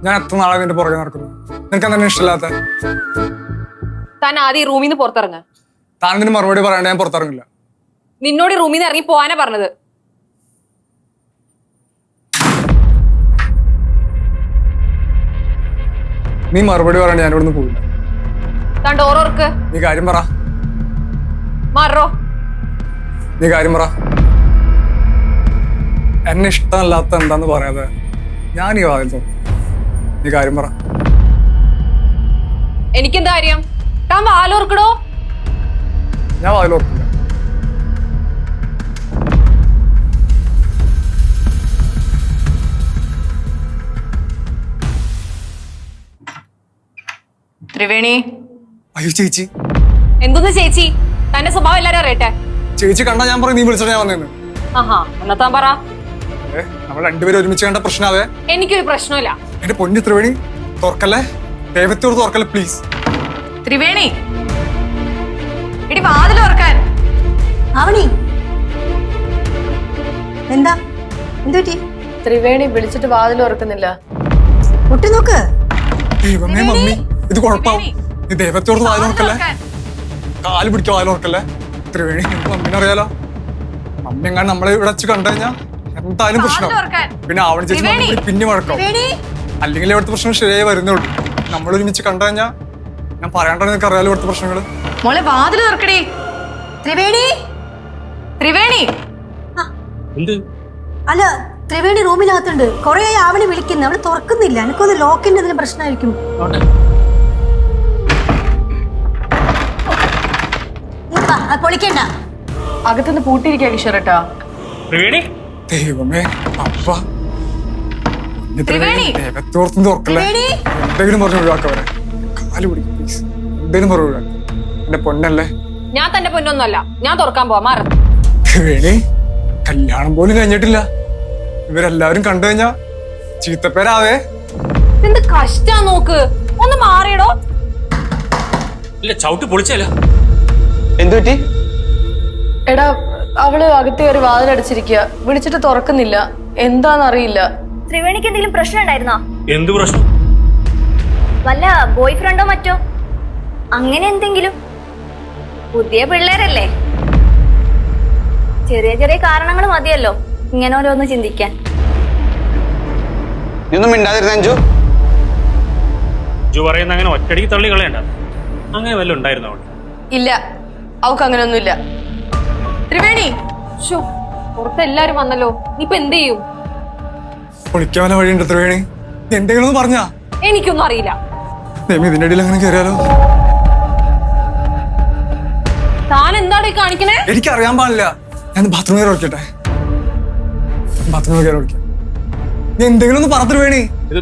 എന്താ ഞാൻ എത്ര നാളെ നിന്റെ പുറകെ നടക്കുന്നു. നിനക്ക് എന്താണ് ഇഷ്ടമില്ലാത്ത താൻ ആദ്യം റൂമിൽ നിന്ന് പുറത്തിറങ്ങ. താൻ ഇതിന് മറുപടി പറയാണ്ട് ഞാൻ പുറത്തിറങ്ങില്ല. നിന്നോട് റൂമിൽ നിന്ന് ഇറങ്ങി പോവാനാ പറഞ്ഞത്. നീ മറുപടി പറയണ്ട ഞാൻ ഇവിടുന്ന് പോയില്ല താൻ നീ കാര്യം പറ. മാറോ. നീ കാര്യം പറ. എന്നെ ഇഷ്ടമല്ലാത്ത എന്താന്ന് പറയാതെ ഞാൻ ഈ വാതിൽ നീ കാര്യം പറ. എനിക്കെന്താ കാര്യം? താൻ വാലോർക്കടോ ഞാൻ വാലോർക്കും ഓർക്കില്ല ത്രിവേണി. അയ്യോ ചേച്ചി. എന്തൊന്ന് ചേച്ചി? തന്റെ സ്വഭാവം എല്ലാരും അറിയട്ടെ. ചേച്ചി കണ്ടാ ഞാൻ പറയും നീ വിളിച്ചിട്ട് ഞാൻ വന്നേന്ന്. ആഹാ എന്നാ താൻ പറ. നമ്മൾ രണ്ടുപേരും ഒരുമിച്ച് കണ്ട പ്രശ്നമാവേ എനിക്കൊരു പ്രശ്നമില്ല. എന്റെ പൊന്നു ത്രിവേണി തുറക്കല്ലേ? ദൈവത്തോട് തുറക്കല്ലേ പ്ലീസ് ത്രിവേണി. ഇടി വാതിൽ തുറക്കാൻ. അവണി എന്താ? എന്തുപറ്റി ത്രിവേണി വിളിച്ചിട്ട് വാതിൽ തുറക്കുന്നില്ല. മുട്ടി നോക്ക്. ദൈവമേ മമ്മി ഇത് കുഴപ്പാവും. നീ ദൈവത്തോട് വാതിൽ തുറക്കല്ലേ. കാൽ പിടിക്കുക വാതിൽ തുറക്കല്ലേ? ത്രിവേണി മമ്മിനെ അറിയാലോ. മമ്മി എങ്ങാണ്ട് നമ്മളെ ഇവിടെ വെച്ച് കണ്ടു കഴിഞ്ഞാ എന്തായാലും പ്രശ്നം. പിന്നെ ആവണി ചേച്ചി പിന്നെ വഴക്കാവും അല്ലെങ്കിൽ ഇവിടുത്തെ പ്രശ്നം ശരിയായി വരുന്നുള്ളൂ. നമ്മൾ ഒരുമിച്ച് കണ്ടു കഴിഞ്ഞാ ഞാൻ പറയാണ്ടോ നിനക്ക് അറിയാലോ ഇവിടുത്തെ പ്രശ്നങ്ങൾ. മോളെ വാതിൽ തുറക്കടി. ത്രിവേണി. ത്രിവേണി. അല്ല ത്രിവേണി റൂമിനകത്തുണ്ട്. കൊറേ ആവണി വിളിക്കുന്നു. അവൾ തുറക്കുന്നില്ല. എനിക്കൊന്ന് ലോക്കിന്റെ എന്തെങ്കിലും പ്രശ്നമായിരിക്കും പൊളിക്കണ്ട. അകത്തുനിന്ന് പൂട്ടിയിരിക്കുക കിഷോർ കേട്ടോ ത്രിവേണി. ദൈവമേ അപ്പ. ത്രിവേണി. ദൈവത്തോർത്തും തുറക്കല്ലേ? ത്രിവേണി! എന്തെങ്കിലും പറഞ്ഞു ഒഴിവാക്കവരെ. കാൽ പിടിക്കും പ്ലീസ് എന്തെങ്കിലും പറഞ്ഞു ഒഴിവാക്കും. എന്റെ പൊന്നല്ലേ? ഞാൻ തന്റെ പൊന്നൊന്നുമല്ല. ഞാൻ തുറക്കാൻ പോവാ. മാറ. വേണി കല്യാണം പോലും കഴിഞ്ഞിട്ടില്ല. ഇവരെല്ലാവരും കണ്ടു കഴിഞ്ഞാ ചീത്തപ്പേരാവേ. എന്ത് കഷ്ടാ നോക്ക്. ഒന്ന് മാറിയടോ. ഇല്ല ചവിട്ടി പൊളിച്ചല്ല എന്തു പറ്റി എടാ അവൾ അകത്ത് കയറി വാതിലടച്ചിരിക്കുക വിളിച്ചിട്ട് തുറക്കുന്നില്ല. എന്താന്നറിയില്ല. ത്രിവേണിക്ക് എന്തെങ്കിലും പ്രശ്നം ഉണ്ടായിരുന്നോ? എന്ത് പ്രശ്നം? വല്ല ബോയ് ഫ്രണ്ടോ മറ്റോ? അങ്ങനെ എന്തെങ്കിലും? പുതിയ പിള്ളേരല്ലേ? ചെറിയ ചെറിയ കാരണങ്ങൾ മതിയല്ലോ ഇങ്ങനെ ഓരോന്ന് ചിന്തിക്കാൻ. മിണ്ടാതിരുന്ന അഞ്ചു പറയുന്ന അങ്ങനെ ഒറ്റടിക്ക് തള്ളി കളയണ്ട അങ്ങനെ വല്ലതും ഉണ്ടായിരുന്നു ഇല്ല. അവക്ക് അങ്ങനെയൊന്നുമില്ല. ത്രിവേണി. ഷോ പുറത്ത് എല്ലാരും വന്നല്ലോ. നീ ഇപ്പൊ എന്ത് ചെയ്യും? പൊളിക്കാൻ വഴിയുണ്ട് ത്രിവേണി? നീ എന്തെങ്കിലും ഒന്ന് പറഞ്ഞാ? എനിക്കൊന്നും അറിയില്ല. ദൈവം ഇതിന്റെ ഇടയിൽ അങ്ങനെ കയറിയാലോ? താൻ എന്താണ് ഈ കാണിക്കണേ? എനിക്ക് അറിയാൻ പാടില്ല. ഞാൻ ബാത്റൂമിൽ കയറി വിളിക്കട്ടെ ബാത്റൂമിൽ കയറി വിളിക്കാം നീ എന്തെങ്കിലും ഒന്ന് പറ ത്രിവേണി. ഇത്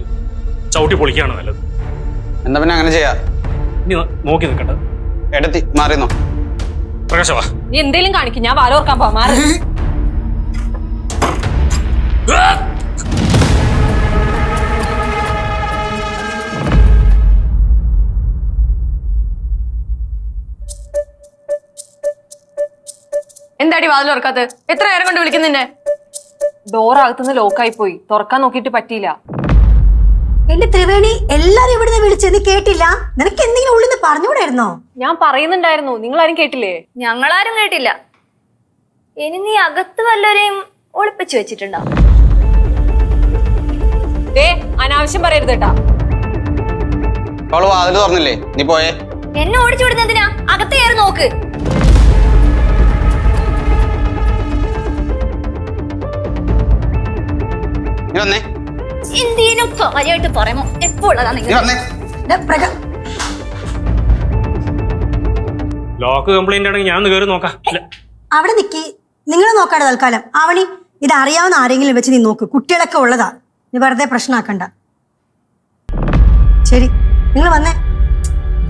ചവിട്ടി പൊളിക്കുകയാണ് നല്ലത്. എന്താ പിന്നെ അങ്ങനെ ചെയ്യാ? നീ നോക്കി നിൽക്കണ്ട. എടുത്തി മാറിന്നോ പ്രകാശവാ. നീ എന്തേലും കാണിക്കും ഞാൻ വാലോർക്കാൻ പോവാ മാറി. എന്താടി വാതിൽ തുറക്കാത്ത എത്ര നേരം കൊണ്ട് വിളിക്കുന്നെ ഡോർ അകത്തുനിന്ന് ലോക്കായി പോയി. തുറക്കാൻ നോക്കിയിട്ട് പറ്റിയില്ല. എന്റെ ത്രിവേണി എല്ലാരും ഇവിടുന്ന് വിളിച്ചത്? നീ കേട്ടില്ല? നിനക്ക് എന്തെങ്കിലും പറഞ്ഞുകൂടായിരുന്നോ? ഞാൻ പറയുന്നുണ്ടായിരുന്നു. നിങ്ങൾ ആരും കേട്ടില്ലേ? ഞങ്ങളാരും കേട്ടില്ല. ഇനി നീ അകത്ത് വല്ലവരെയും ഒളിപ്പിച്ചു വെച്ചിട്ടുണ്ടോ? ദേ അനാവശ്യം പറയരുത് കേട്ടാ. അവൾ വാതിൽ തുറന്നില്ലേ? നീ പോയേ. എന്നെ ഓടിച്ചു വിടുന്നതിനാ അകത്ത് കയറി നോക്ക്. നീ വന്നേ. എന്തെങ്കിലും കാര്യമായിട്ട് പറയുമോ? എപ്പോഴാണ് നീ നിങ്ങൾ? വന്നേ ദേ, പ്രക- ലോക്ക് കംപ്ലൈന്റ് ആണെങ്കിൽ ഞാൻ കയറി നോക്കാം. അവിടെ നിക്കി. നിങ്ങൾ നോക്കാണ് തൽക്കാലം. ആവണി ഇത് അറിയാവുന്ന ആരെങ്കിലും വെച്ച് നീ നോക്ക്. കുട്ടികളൊക്കെ ഉള്ളതാ. നീ വെറുതെ പ്രശ്നമാക്കണ്ട ശരി. നിങ്ങൾ വന്നേ.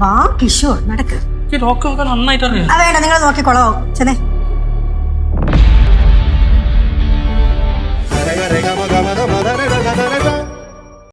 വാ കിഷോ നടക്ക്. വേണ്ട നിങ്ങൾ നോക്കി കൊളവാകും ചെന്നേ. രേഖ രേഖ മത മത മത രേഖ.